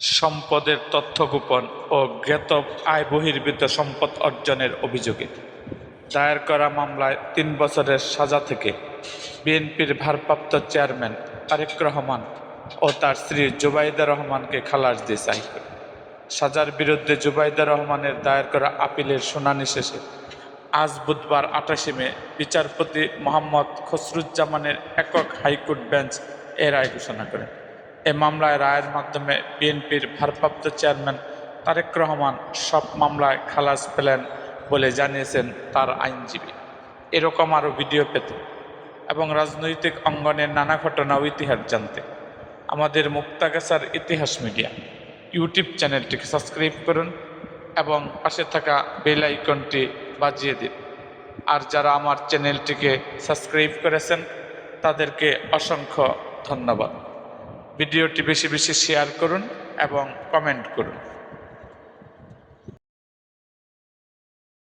সম্পদের তথ্য গোপন ও জ্ঞাত আয় বহির্ভূত সম্পদ অর্জনের অভিযোগে দায়ের করা মামলায় তিন বছরের সাজা থেকে বিএনপির ভারপ্রাপ্ত চেয়ারম্যান তারেক রহমান ও তার স্ত্রী জুবাইদা রহমানকে খালাস দিয়েছে হাইকোর্ট। সাজার বিরুদ্ধে জুবাইদা রহমানের দায়ের করা আপিলের শুনানি শেষে আজ বুধবার আঠাশে মে বিচারপতি মোহাম্মদ খসরুজ্জামানের একক হাইকোর্ট বেঞ্চ এ রায় ঘোষণা করেন। এ মামলায় রায়ের মাধ্যমে বিএনপির ভারপ্রাপ্ত চেয়ারম্যান তারেক রহমান সব মামলায় খালাস পেলেন বলে জানিয়েছেন তার আইনজীবী। এরকম আরও ভিডিও পেতে এবং রাজনৈতিক অঙ্গনের নানা ঘটনা ও ইতিহাস জানতে। আমাদের মুক্তাগাছার ইতিহাস মিডিয়া ইউটিউব চ্যানেলটিকে সাবস্ক্রাইব করুন এবং পাশে থাকা বেল আইকনটি বাজিয়ে দিন। আর যারা আমার চ্যানেলটিকে সাবস্ক্রাইব করেছেন, তাদেরকে অসংখ্য ধন্যবাদ। ভিডিওটি বেশি বেশি শেয়ার করুন এবং কমেন্ট করুন।